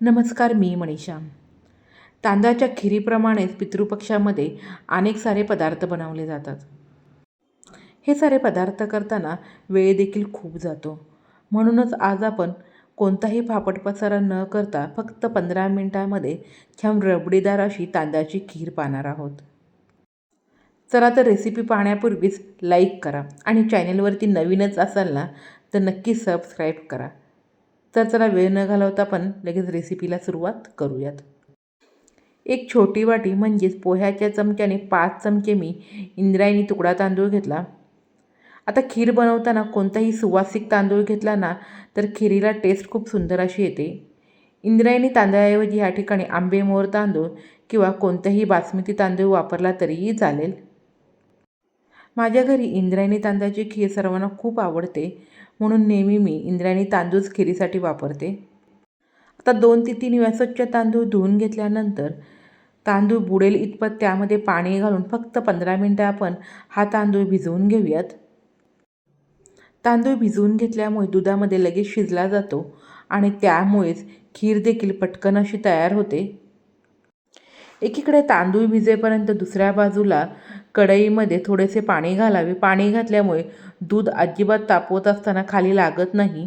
नमस्कार मी मनीषा. तांदळाच्या खिरीप्रमाणेच पितृपक्षामध्ये अनेक सारे पदार्थ बनवले जातात. हे सारे पदार्थ करताना वेळ देखील खूप जातो. म्हणूनच आज आपण कोणताही फापट पसारा न करता फक्त पंधरा मिनटामध्ये छान रबडीदार अशी तांदळाची खीर पाहणार आहोत. चला तर रेसिपी पाहण्यापूर्वीच लाईक करा आणि चॅनलवरती नवीनच असाल ना तर नक्की सबस्क्राईब करा. तर चला वेळ न घालवता आपण लगेच रेसिपीला सुरुवात करूयात. एक छोटी वाटी म्हणजेच पोह्याच्या चमच्याने पाच चमचे मी इंद्रायणी तुकडा तांदूळ घेतला. आता खीर बनवताना कोणताही सुवासिक तांदूळ घेतला ना तर खिरीला टेस्ट खूप सुंदर अशी येते. इंद्रायणी तांदळाऐवजी या ठिकाणी आंबेमोहर तांदूळ किंवा कोणताही बासमती तांदूळ वापरला तरीही चालेल. माझ्या घरी इंद्रायणी तांदळाची खीर सर्वांना खूप आवडते म्हणून नेहमी मी इंद्रायणी तांदूळच खिरीसाठी वापरते. आता दोन ते तीन वेळा स्वच्छ तांदूळ धुवून घेतल्यानंतर तांदूळ बुडेल इतपत त्यामध्ये पाणी घालून फक्त पंधरा मिनटं आपण हा तांदूळ भिजवून घेऊयात. तांदूळ भिजवून घेतल्यामुळे दुधामध्ये लगेच शिजला जातो आणि त्यामुळेच खीर देखील पटकन अशी तयार होते. एकीकडे तांदूळ भिजेपर्यंत दुसऱ्या बाजूला कढईमध्ये थोडेसे पाणी घालावे. पाणी घातल्यामुळे दूध अजिबात तापवत असताना खाली लागत नाही.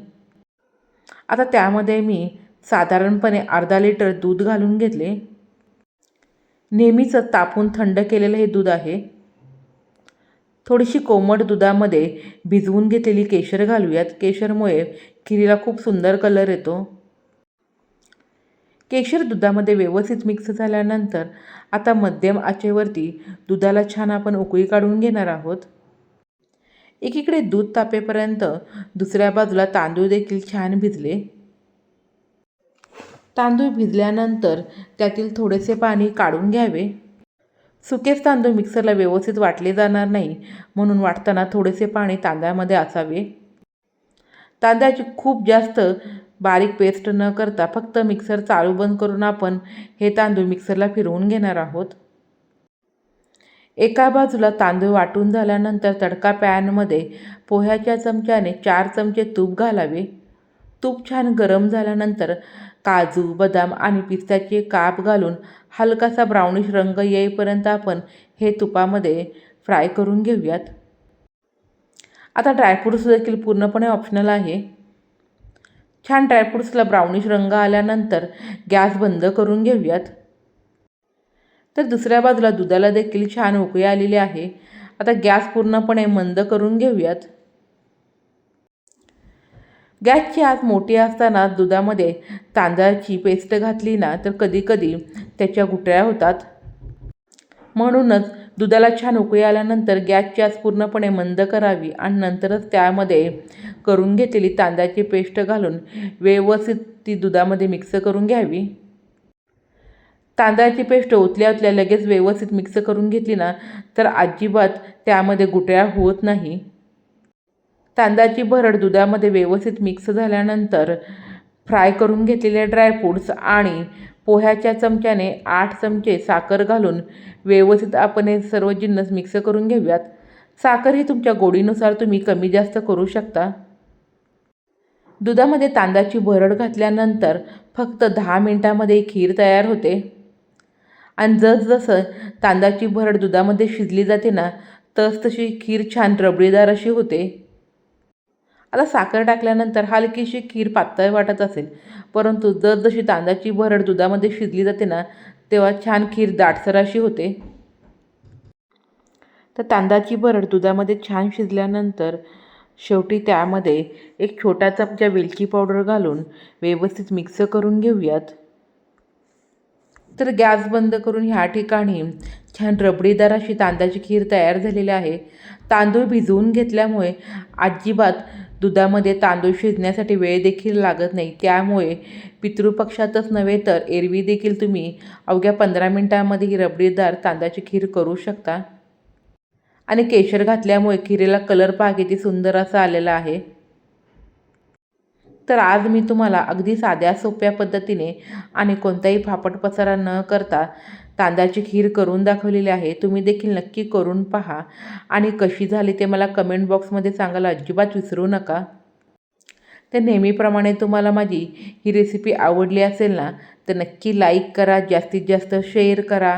आता त्यामध्ये मी साधारणपणे अर्धा लिटर दूध घालून घेतले. नेहमीच तापून थंड केलेलं हे दूध आहे. थोडीशी कोमट दुधामध्ये भिजवून घेतलेली केशर घालूयात. केशरमुळे खिरीला खूप सुंदर कलर येतो. केशर दुधामध्ये व्यवस्थित मिक्स झाल्यानंतर आता मध्यम आचेवरती दुधाला छान आपण उकळी काढून घेणार आहोत. एकीकडे दूध तापेपर्यंत दुसऱ्या बाजूला तांदूळ देखील छान भिजले. तांदूळ भिजल्यानंतर त्यातील थोडेसे पाणी काढून घ्यावे. सुकेच तांदूळ मिक्सरला व्यवस्थित वाटले जाणार नाही म्हणून वाटताना थोडेसे पाणी तांदळामध्ये असावे. तांदळाची खूप जास्त बारीक पेस्ट न करता फक्त मिक्सर चालू बंद करून आपण हे तांदूळ मिक्सरला फिरवून घेणार आहोत. एका बाजूला तांदूळ वाटून झाल्यानंतर तडका पॅनमध्ये पोह्याच्या चमच्याने चार चमचे तूप घालावे. तूप छान गरम झाल्यानंतर काजू बदाम आणि पिस्त्याचे काप घालून हलकासा ब्राउनिश रंग येईपर्यंत आपण हे तुपामध्ये फ्राय करून घेऊयात. आता ड्रायफ्रूट्स देखील पूर्णपणे ऑप्शनल आहे. छान ड्रायफ्रूट्सला ब्राउनिश रंग आल्यानंतर गॅस बंद करून घेऊयात. तर दुसऱ्या बाजूला दुधाला देखील छान उकळी आलेली आहे. आता गॅस पूर्णपणे मंद करून घेऊयात. गॅसची आत मोठी असताना दुधामध्ये तांदळाची पेस्ट घातली ना तर कधीकधी त्याच्या गुटळ्या होतात. म्हणूनच दुधाला छान उकळी आल्यानंतर गॅसची आग पूर्णपणे मंद करावी आणि नंतरच त्यामध्ये करून घेतलेली तांदळाची पेस्ट घालून व्यवस्थित ती दुधामध्ये मिक्स करून घ्यावी. तांदळाची पेस्ट ओतल्या ओतल्या लगेच व्यवस्थित मिक्स करून घेतली ना तर अजिबात त्यामध्ये गुटळ्या होत नाही. तांदळाची भरड दुधामध्ये व्यवस्थित मिक्स झाल्यानंतर फ्राय करून घेतलेले ड्रायफ्रूट्स आणि पोह्याच्या चमच्याने आठ चमचे साखर घालून व्यवस्थित आपण हे सर्व जिन्नस मिक्स करून घेऊयात. साखर ही तुमच्या गोडीनुसार तुम्ही कमी जास्त करू शकता. दुधामध्ये तांदळाची भरड घातल्यानंतर फक्त दहा मिनटामध्ये खीर तयार होते. आणि जसजसं तांदळाची भरड दुधामध्ये शिजली जाते ना तस तशी खीर छान रबडीदार अशी होते. आता साखर टाकल्यानंतर हलकीशी खीर पातळ वाटत असेल. परंतु जसजशी तांदळाची भरड दुधामध्ये शिजली जाते ना तेव्हा छान खीर दाटसर अशी होते. तर तांदळाची भरड दुधामध्ये छान शिजल्यानंतर शेवटी त्यामध्ये एक छोटा चमचा वेलची पावडर घालून व्यवस्थित मिक्स करून घेऊयात. तर गॅस बंद करून ह्या ठिकाणी छान रबडीदार अशी तांदळाची खीर तयार झालेली आहे. तांदूळ भिजवून घेतल्यामुळे अजिबात दुधामध्ये तांदूळ शिजण्यासाठी वेळ देखील लागत नाही. त्यामुळे पितृपक्षातच नव्हे तर एरवी देखील तुम्ही अवघ्या पंधरा मिनटामध्ये ही रबडीदार तांदळाची खीर करू शकता. आणि केशर घातल्यामुळे खिरेला कलर पहा किती सुंदर असा आलेला आहे. तर आज मी तुम्हाला अगदी साध्या सोप्या पद्धतीने आणि कोणताही फापट पसारा न करता तांदळाची खीर करून दाखवलेली आहे. तुम्ही देखील नक्की करून पहा. आणि कशी झाली ते मला कमेंट बॉक्समध्ये सांगायला अजिबात विसरू नका. तर नेहमीप्रमाणे तुम्हाला माझी ही रेसिपी आवडली असेल ना तर नक्की लाईक करा जास्तीत जास्त शेअर करा.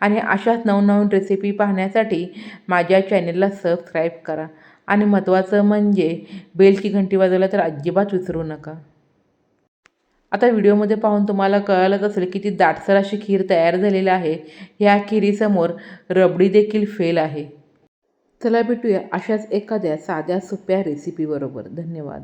आणि अशाच नवनवीन रेसिपी पाहण्यासाठी माझ्या चॅनलला सबस्क्राईब करा. आणि महत्त्वाचं म्हणजे बेलची घंटी वाजवला तर अजिबात विसरू नका. आता व्हिडिओमध्ये पाहून तुम्हाला कळालंच असेल की ती दाटसर अशी खीर तयार झालेली आहे. ह्या खिरीसमोर रबडी देखील फेल आहे. चला भेटूया अशाच एखाद्या साध्या सोप्या रेसिपीबरोबर धन्यवाद.